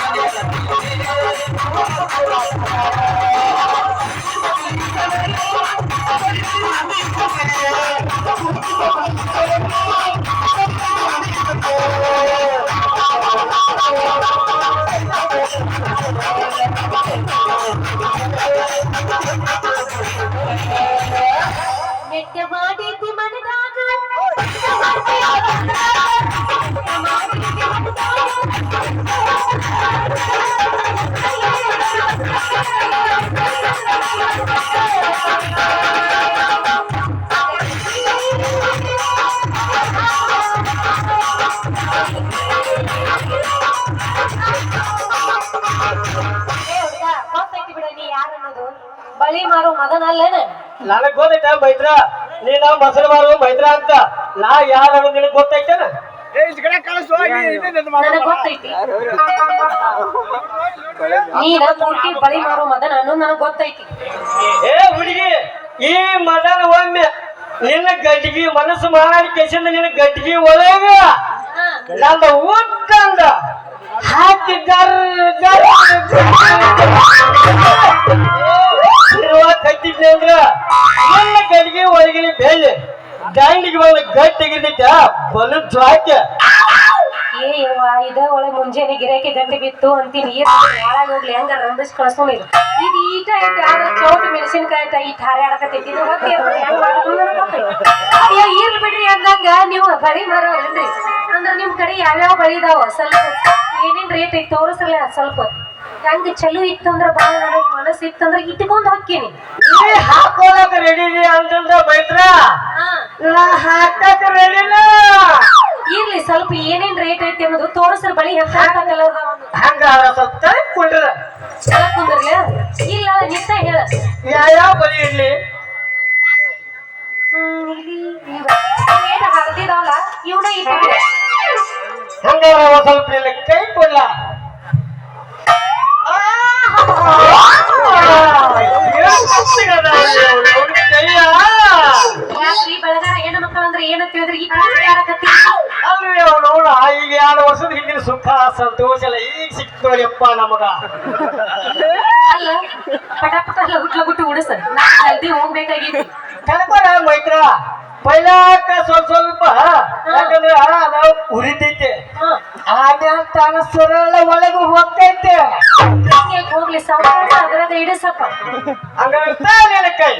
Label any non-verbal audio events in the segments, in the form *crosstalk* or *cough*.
I'm ಅಲ್ಲೇನ ನನಗ್ ಗೊತ್ತೈತ ಮೈತ್ರ? ನೀನ ಮೊಸರು ಮಾರು ಮೈತ್ರ ಅಂತ. ನಾ ಯಾರು? ನಿನಗ್ ಗೊತ್ತೈತೇನ ನೀನ ಪೂರ್ತಿ ಬಳಿ ಮಾರೋ ಮದನ ಅನ್ನೋದು ನನಗ್ ಗೊತ್ತೈತಿ. ಏ ಹುಡುಗಿ ಈ ಮದನ ಒಮ್ಮೆ ನಿನ್ನ ಗಡ್ಡಿಗೆ ಮನಸ್ಸು ಮಾಡಿ ಕೆಸಿಂದ ನಿನ್ನ ಗಡ್ಡಿಗೆ ಒಳಗ ನನ್ನ ನಂದ ಉತ್ತಂದ ಹಾಕಿ ಗರ್ ಗರ್ ಕಟ್ಟಿದ್ನಿ ಅಂದ್ರ ನಿನ್ನ ಗಡ್ಡಿಗೆ ಒಳಗಿನ ಬೆಳ್ಳಿ ದಾಂಡಿಗೆ ಬಂದ ಗಟ್ಟಿಗಿರ್ತೈತ ಬಲು ಜ್ವಾಕ್ಯ ಏ ಯವ್ವ, ಇದ ಒಳಗೆ ಮುಂಜಾನೆ ಗಿರಾಕಿ ಗಂಟೆ ಬಿತ್ತು ಅಂತೀನಿ ನೀರು ಒಳಗ್ ಹೋಗ್ಲಿ, ಹಂಗ ರಂಬಿಸ್ ಕಳ್ಸೋನಿಲ್ಲ ಇದು ಈಟ ಐತೆ ಆದ್ರ ಚೌಟ ಮೆಣಸಿನಕಾಯಿ ಆಡಕತ್ತೈತಿ, ಇದು. ಅಯ್ಯೋ ಇರ್ಲಿ ಬಿಡ್ರಿ ಅಂದಂಗ ನೀವು ಬರಿ ಮರ ಏನ್ರಿ ಅಂದ್ರ ನಿಮ್ ಕಡೆ ಯಾವ್ಯಾವ ಬಳಿ ಇದಾವ? ಸ್ವಲ್ಪ ಏನೇನ್ ರೇಟ್ ಐತಿ ತೋರಿಸ್ರಲ್ಲ ಸ್ವಲ್ಪ. ಹೆಂಗ್ ಚಲೋ ಇತ್ತಂದ್ರ ಬಾಳ ನನಗ್ ಮನಸ್ಸು ಇತ್ತಂದ್ರ ಇಟ್ಕೊಂಡ್ ಹಾಕಿನಿ ನೀ ಹಾಕೋಳಕ್ ರೆಡಿ ಅಂತಂದ್ರ ಮೈತ್ರ? ಹಾ. ನಾ ಹಾಕಕ್ ರೆಡಿ ಇರ್ಲಿ ಸ್ವಲ್ಪ ಏನೇನ್ ರೇಟ್ ಐತಿ ಅನ್ನೋದು ತೋರಿಸ್ರ ಬಳಿ ಕಲರ್ ಹಂಗ ಸ್ವಲ್ಪ ತಳ್ಕೊಂಡ್ರ ಕುಂದ್ರಲ್ಲ ಇಲ್ಲ ನಿಂತ ಹೇಳ. ಯಾವ ಬಲಿ ಇರ್ಲಿ ಹರ್ದಿದಾವಲ್ಲ ಇವನ ಇಟ್ಟ ಹಂಗಾರ ಸ್ವಲ್ಪ ಕೈ ಕೊಡ್ಲ? ಯಾಕ್ರಿ ಬೆಳಗಾರ ಹೆಣ್ಣು ಮಕ್ಕಳು ಅಂದ್ರೆ ಏನು ತಿಳಿದ್ರಿ ಈ ಕಡೆ ಯಾರಕತ್ತಿ ಅಲ್ವೇ ನೋಡ ಈಗ ಎರಡು ವರ್ಷದ ಹಿಂದಿನ ಸುಖ ಸಂತೋಷ ಎಲ್ಲ ಈಗ ಸಿಕ್ತು ನಮಗ ಅಲ್ಲ ಪಟ ಪಟ ಲಗುಟ್ ಲಗುಟ್ಟು ಉಡಸ ನಾ ಜಲ್ದಿ ಹೋಗ್ಬೇಕಾಗಿತ್ತು ಕಲ್ಪನ ಮೈತ್ರ ಪೈಲಾಕ ಸ್ವಲ್ಪ ಸ್ವಲ್ಪ ಯಾಕಂದ್ರ ಉರಿತೈತೆ ಹಾ ತನ್ನ ತಾನ ಸರಳ ಒಳಗೆ ಹೋಗ್ತೈತೆ. ಹಿಂಗೆ ಹೋಗ್ಲಿ ಸಾವಕಾಶ ಅದ್ರದ ಇಡಿಸಪ್ಪ. ಹಂಗಂತ ನಿನ್ನ ಕೈ.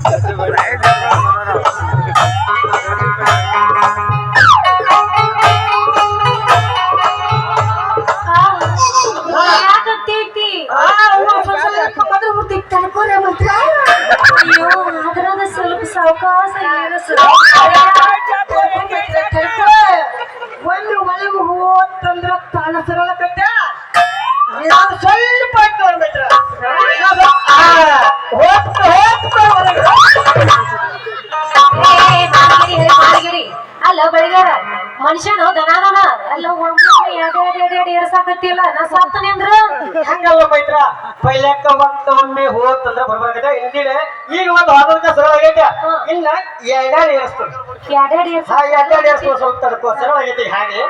ಯಾಕತ್ತೈತಿ ಒಂದು ಅಂತಂದ್ರ ತಾನ ಸರಳ ಕಟ್ಟ ಸ್ವಲ್ಪ ಮನುಷ್ಯನು ದನಾದನ. ಅಲ್ಲ ಒಮ್ಮೆ ಎಡೆ ಏರ್ಸಾಕತ್ತಿಲ್ಲ ನಾ ಸಾಕ್ತಾನೆ ಅಂದ್ರ? ಹಂಗಲ್ಲ ಮೈತ್ರ ಪೈಲಕ್ಕ ಒಂದ್ ಒಮ್ಮೆ ಹೋತಂದ್ರ ಬರ್ಬೇಕಾಗತ್ತೆ ಹಿಂದಿಡೆ ಈಗ ಒಂದು ಆಧುನಿಕ ಸರಳ ಆಗೈತೆ. ಇನ್ನ ಎರಡಾಡಿ ಏರಿಸ್ತಾರೆ ಎಡೆ ಎಡೆ ಏರ್ಸ. ಎರಡಾಡಿ ಏರಿಸ್ಕೊ ಸ್ವಲ್ಪ ತಡ್ಕೋ. ಸರಳ ಆಗೈತೆ ಹಾಗೆ.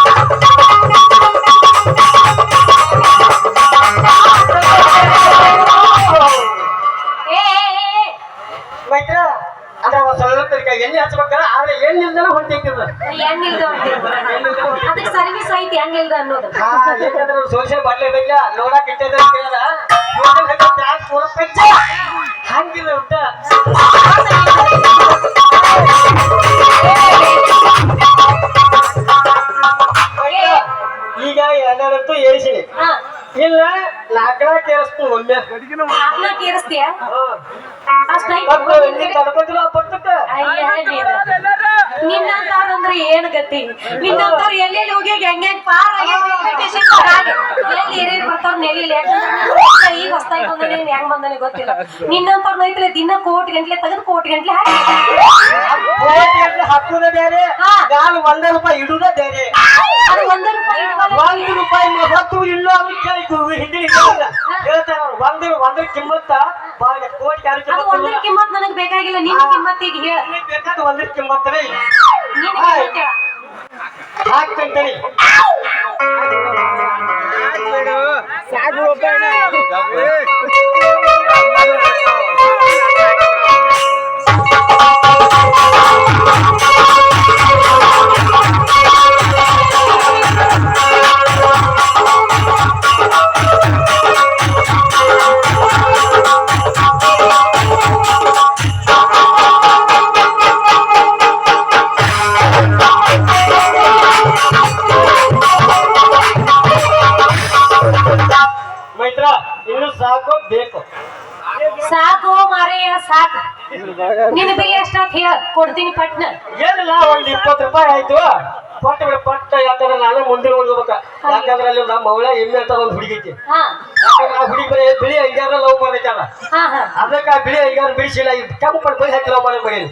*laughs* ಎಣ್ಣೆ ಹಚ್ಬೇಕ ಆದ್ರೆ ಎಣ್ಣೆ ಹೊಂಟೈತಿದ ಹೆಂಗಿಲ್ದ ಅದಕ್ಕೆ ಸರ್ವಿಸ್ ಐತಿ ಹೆಂಗಿಲ್ದ ಅನ್ನೋದು. ಯಾಕಂದ್ರೆ ಸೋಷಿಯಲ್ ಮಾಡ್ಲೇ ಬೇಕ ನೋಡಕ್ ಇಟ್ಟಿದ್ರೆ ಹಂಗಿಲ್ಲ ಊಟ. ಈಗ ಎರಡರಂತೂ ಏರಿಸಿನಿ ಹಾ. ಇಲ್ಲ ನಾಲ್ಕರ ಕೇಳಿಸ್ತು ಒಮ್ಮೆ. ಹಾಕ್ನ ಕೇರಿಸ್ತೀಯ ಅಷ್ಟ ತಡ್ಕೊತಿಲ್ಲ ಪಟ್ಟಕ್ಕೆ? ನಿನ್ನಂತಾರ ಅಂದ್ರೆ ಏನ್ ಗತಿ? ನಿನ್ನಂತಾರ ಎಲ್ಲೆಲ್ಲಿ ಹೋಗಿ ಹೆಂಗೆ ಪಾರ್. ಎಲ್ಲಿ ಹಿರಿಯರ್ ಬರ್ತಾರ ನೆಲಿಲಿ ಈಗ ಹೊಸ್ತಾಗಿ ಬಂದ್ರೆ ಹೆಂಗ್ ಬಂದನೆ ಗೊತ್ತಿಲ್ಲ. ನಿನ್ನಂತಾರ ನೈತ್ಲೆ ದಿನ ಕೋಟಿ ಗಂಟ್ಲೆ ತೆಗೆದು ಕೋಟಿ ಗಂಟ್ಲೆ ಹಾಕಿ. ಹಾಕುದ ಬೇರೆ. ಕಾಲು ಒಂದೇ ರೂಪಾಯಿ ಇಡುದ ಬೇರೆ. ಒಂದ ರೂಪಾಯಿ ಒಂದು ರೂಪಾಯಿ ಮತ್ತು ಇಲ್ಲ ಅಂತ ಕೇಳಿದ್ದು ಹಿಂದಿ ಹೇಳ್ತಾರ ಒಂದ್ ಒಂದ್ರ ಕಿಮ್ಮತ್ತ ಬಾಳ ಕೋಟಿ ಯಾರು ಕಿಮ್ಮತ್ ನನಗ್ ಬೇಕಾಗಿಲ್ಲ. ನಿನ್ ಕಿಮ್ಮತ್ತಿಗೆ ಹೇಳ. ಬೇಕಾದ ಒಂದ್ರ ಕಿಮ್ಮತ್ತನೇ ನಿನ್ ಕಿಮ್ಮತ್ ಹೇಳ. ಹಾಕ್ತಂತೇಳಿ ನಿನ್ನ ಬಿಲ್ ಎಷ್ಟಾತ್ ಹೇಳ ಕೊಡ್ತೀನಿ ಪಟ್ನ. ಏನಿಲ್ಲ ಒಂದ್ ಇಪ್ಪತ್ತು ರೂಪಾಯಿ ಆಯ್ತು. ಪಟ್ಟ ಬಿಡ ಪಟ್ಟ ಯಾಕಂದ್ರೆ ನಾನು ಮುಂದೆ ಹೋಗ್ಬೇಕ. ಯಾಕಂದ್ರೆ ಅಲ್ಲಿ ನಮ್ಮ ಮಗಳ ಎಮ್ಮೆ ಅಂತ ಒಂದು ಹುಡುಗಿ ಐತಿ. ಆ ಹುಡುಗಿ ಬರೀ ಬಿಳಿ ಐಗಾರ ಲವ್ ಹಾ ಅದಕ್ಕೆ ಆ ಬಿಳಿ ಐಗಾರ ಬಿಡಿಸಿಲ್ಲ ಕೆಂಪು ಬರೀ ಹಾಕಿ ಲವ್ ಮಾಡಿ ಮಗೇನಿ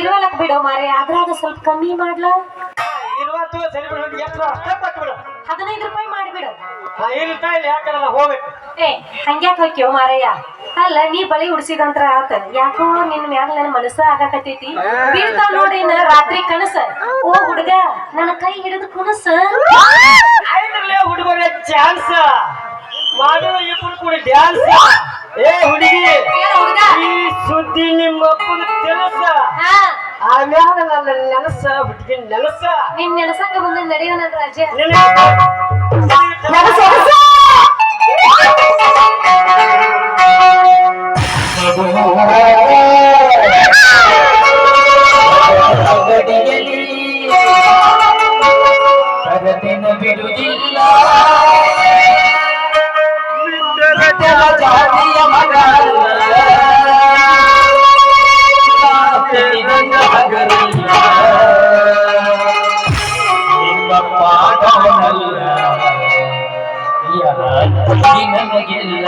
ಇರುವಲಕ್ ಬಿಡು ಮಾರೇ ಅದ್ರಾಗ ಸ್ವಲ್ಪ ಕಮ್ಮಿ ಮಾಡ್ಲ? ಇರುವತ್ತು ಸರಿ ಬಿಡು ಎಷ್ಟು ಅಷ್ಟೇ ಪಟ್ಟು ಬಿಡು. ಹದಿನೈದು ರೂಪಾಯಿ ಮಾಡಿಬಿಡು. ಇರ್ತಾ ಇಲ್ಲ ಯಾಕಂದ್ರೆ ನಾ ಹೋಗ್ಬೇಕು ಏ ಹಂಗ್ಯಾಕ್ ಹೋಗ್ಯೋ ಮಾರಯ್ಯ? ಅಲ್ಲ ನೀ ಬಳಿ ಉಡ್ಸಿದಂತ್ರ ಆತ. ಯಾಕೋ ನಿನ್ ಮ್ಯಾಗ ನನ್ ಮನಸ್ಸ ಆಗಾಕತ್ತೈತಿ. ಬೀಳ್ತಾ ನೋಡಿ ನಾ ರಾತ್ರಿ ಕನಸ. ಓ ಹುಡುಗ ನನ್ನ ಕೈ ಹಿಡಿದು ಕುನಸ ಆಯ್ತ್ರಲ್ಲೇ ಹುಡುಗರ ಚಾನ್ಸ್ ಮಾಡುವ ಇಬ್ಬರು ಕೂಡ ಡ್ಯಾನ್ಸ್. ಏ ಹುಡುಗಿ ಹೇಳ ಹುಡುಗ? ಈ ಸುದ್ದಿ ನಿಮ್ಮ ಅಪ್ಪನ ಕೆಲಸ. ಹಾ. ಆಮ್ಯಾಲ ನನ್ನ ನೆನಸ ಹುಡುಗಿ ನೆನಸ. ನಿನ್ ನೆನಸಂಗ ಬಂದ ನಡೆಯೋ ನನ್ ರಾಜ ಬಿಡುವುದಿಲ್ಲ. ನನಗೆಲ್ಲ